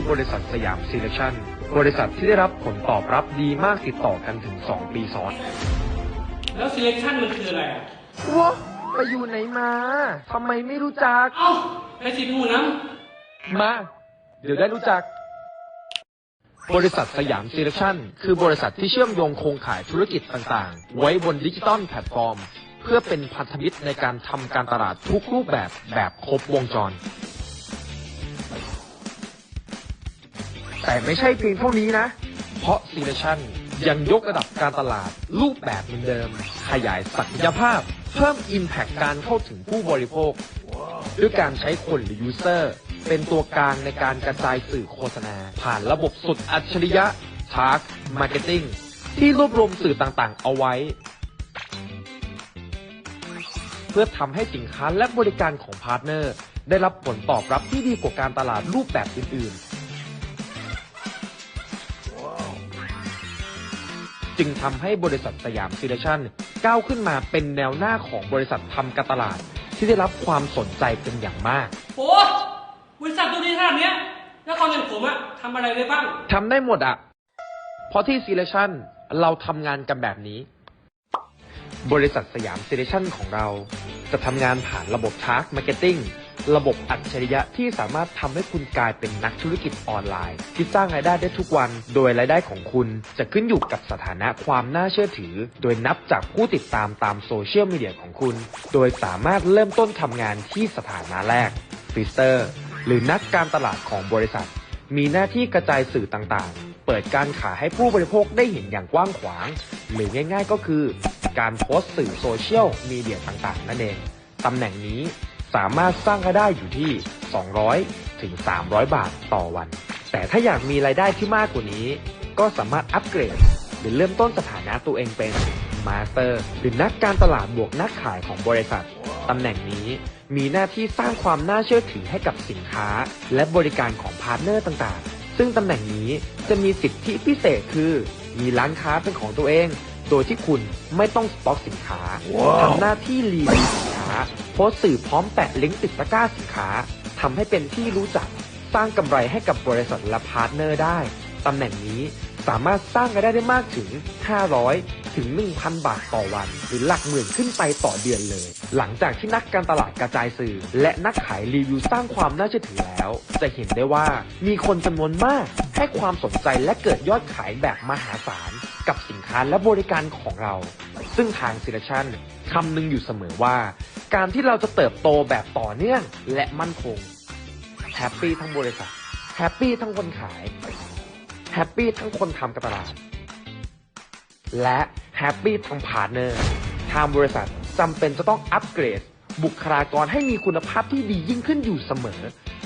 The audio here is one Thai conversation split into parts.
อบริษัทสยามซีเลชั่น บริษัทที่ได้รับผลตอบรับดีมากติดต่อกันถึง 2 ปีซ้อน แล้ว selection มันคืออะไรอะว้าไปอยู่ไหนมา ทำไมไม่รู้จัก เอ้าไปสิหูน้มา เดี๋ยวได้รู้จัก บริษัทสยามซีเลชั่น คือบริษัทที่เชื่อมโยงโครงข่ายธุรกิจต่างๆ ไว้บนดิจิตอลแพลตฟอร์ม เพื่อเป็นพันธมิตรในการทำการตลาดทุกรูปแบบแบบครบวงจร แต่ไม่ใช่เพียงเท่านี้นะ เพราะ s ีเลชันยังยกระดับการตลาดรูปแบบเหมือนเดิม ขยายศักยภาพ เพิ่ม Impact การเข้าถึงผู้บริโภค ด้วยการใช้คนหรือ User เป็นตัวกลางในการกระจายสื่อโฆษณา ผ่านระบบสุดอัจฉริยะ Target Marketing ที่รวบรวมสื่อต่างๆ เอาไว้ เพื่อทำให้สินค้าและบริการของพาร์ทเนอร์ ได้รับผลตอบรับที่ดีกว่าการตลาดรูปแบบอื่นๆ จึงทำให้บริษัทสยามซีเลชั่นก้าวขึ้นมาเป็นแนวหน้าของบริษัททำการตลาด ที่ได้รับความสนใจเป็นอย่างมากำโหบริษัทตัวนี้ขนาดเนี้ยแล้วคนอย่างผมอะทำอะไรได้บ้างทำได้หมดอะเพราะที่ซีเลชั่นเราทำงานกันแบบนี้ บริษัทสยามซีเลชั่นของเรา จะทำงานผ่านระบบทาร์กมาร์เก็ตติ้ง ระบบอัจฉริยะที่สามารถทำให้คุณกลายเป็นนักธุรกิจออนไลน์ ที่สร้างรายได้ได้ทุกวัน โดยรายได้ของคุณจะขึ้นอยู่กับสถานะความน่าเชื่อถือ โดยนับจากผู้ติดตามตามโซเชียลมีเดียของคุณ โดยสามารถเริ่มต้นทำงานที่สถานะแรกฟิสเตอร์ หรือนักการตลาดของบริษัท มีหน้าที่กระจายสื่อต่างๆ เปิดการขายให้ผู้บริโภคได้เห็นอย่างกว้างขวาง หรือง่าย ๆ ก็คือ การโพสต์สื่อโซเชียลมีเดียต่างๆ นั่นเองตำแหน่งนี้ สามารถสร้างรายได้อยู่ที่ 200 ถึง 300 บาทต่อวัน แต่ถ้าอยากมีรายได้ที่มากกว่านี้ ก็สามารถอัปเกรด หรือเริ่มต้นสถานะตัวเองเป็นมาสเตอร์หรือนักการตลาดบวกนักขายของบริษัท ตำแหน่งนี้มีหน้าที่สร้างความน่าเชื่อถือให้กับสินค้า และบริการของพาร์ทเนอร์ต่างๆ ซึ่งตำแหน่งนี้จะมีสิทธิพิเศษคือ มีร้านค้าเป็นของตัวเอง โดยที่คุณไม่ต้องสต็อกสินค้าทำหน้าที่รีวิวสินค้า โพสต์สื่อพร้อมแปะลิงก์ติดตะกร้าสินค้าทำให้เป็นที่รู้จักสร้างกำไรให้กับบริษัทและพาร์ทเนอร์ได้ตำแหน่งนี้สามารถสร้างรายได้ได้มากถึง 500 ถึง 1,000 บาทต่อวัน หรือหลักหมื่นขึ้นไปต่อเดือนเลย หลังจากที่นักการตลาดกระจายสื่อ และนักขายรีวิวสร้างความน่าเชื่อถือแล้ว จะเห็นได้ว่ามีคนจำนวนมากให้ความสนใจและเกิดยอดขายแบบมหาศาล กับสินค้าและบริการของเรา ซึ่งทางซิลชันคำนึงอยู่เสมอว่า การที่เราจะเติบโตแบบต่อเนื่องและมั่นคงแฮปปี้ทั้งบริษัทแฮปปี้ทั้งคนขายแฮปปี้ทั้งคนทำการตลาด และแฮปปี้ทั้งพาร์ทเนอร์ทางบริษัทจำเป็นจะต้องอัปเกรด บุคลากรให้มีคุณภาพที่ดียิ่งขึ้นอยู่เสมอ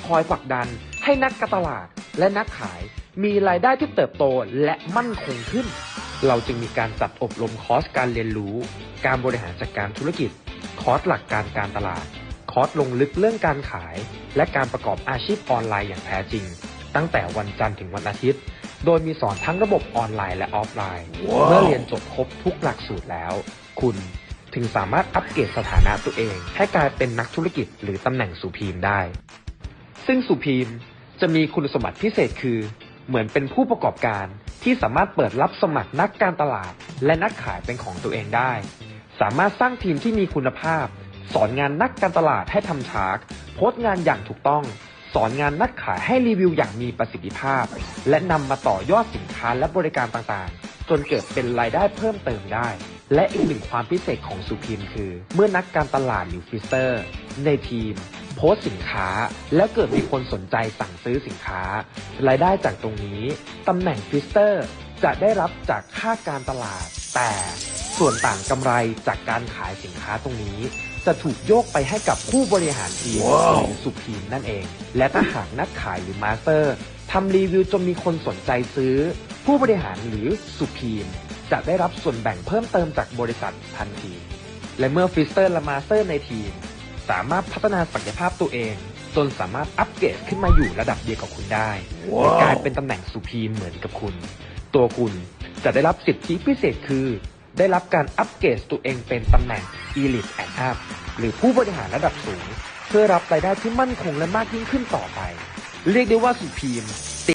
คอยผลักดันให้นักการตลาดและนักขายมีรายได้ที่เติบโตและมั่นคงขึ้น เราจึงมีการจัดอบรมคอร์สการเรียนรู้ การบริหารจัดการธุรกิจ คอร์สหลักการการตลาด คอร์สลงลึกเรื่องการขาย และการประกอบอาชีพออนไลน์อย่างแท้จริง ตั้งแต่วันจันทร์ถึงวันอาทิตย์ โดยมีสอนทั้งระบบออนไลน์และออฟไลน์เมื่อเรียนจบครบทุกหลักสูตรแล้ว คุณถึงสามารถอัปเกรดสถานะตัวเอง ให้กลายเป็นนักธุรกิจหรือตำแหน่งสุพีมได้ ซึ่งสุพีมจะมีคุณสมบัติพิเศษคือ เหมือนเป็นผู้ประกอบการที่สามารถเปิดรับสมัครนักการตลาด และนักขายเป็นของตัวเองได้ สามารถสร้างทีมที่มีคุณภาพ สอนงานนักการตลาดให้ทำชาร์กโพสต์งานอย่างถูกต้อง สอนงานนักขายให้รีวิวอย่างมีประสิทธิภาพ และนำมาต่อยอดสินค้าและบริการต่างๆ จนเกิดเป็นรายได้เพิ่มเติมได้ และอีกหนึ่งความพิเศษของสุพิมคือ เมื่อนักการตลาดหรือฟิสเตอร์ ในทีมโพสสินค้าแล้วเกิดมีคนสนใจสั่งซื้อสินค้า รายได้จากตรงนี้ ตำแหน่งฟิสเตอร์จะได้รับจากค่าการตลาด แต่ ส่วนต่างกำไรจากการขายสินค้าตรงนี้ จะถูกโยกไปให้กับผู้บริหารทีมหรือสุพีมนั่นเอง และถ้าหากนักขายหรือมาสเตอร์ทำรีวิวจนมีคนสนใจซื้อ ผู้บริหารหรือสุพีมจะได้รับส่วนแบ่งเพิ่มเติมจากบริษัททันที และเมื่อฟิสเตอร์และมาสเตอร์ในทีม สามารถพัฒนาศักยภาพตัวเอง จนสามารถอัปเกรดขึ้นมาอยู่ระดับเดียวกับคุณได้และกลายเป็นตำแหน่งสุพีมเหมือนกับคุณ ตัวคุณจะได้รับสิทธิพิเศษคือ ได้รับการอัปเกรดตัวเองเป็นตำแหน่ง Elite and Up หรือผู้บริหารระดับสูง เพื่อรับรายได้ที่มั่นคงและมากยิ่งขึ้นต่อไป เรียกได้ว่าสุพีม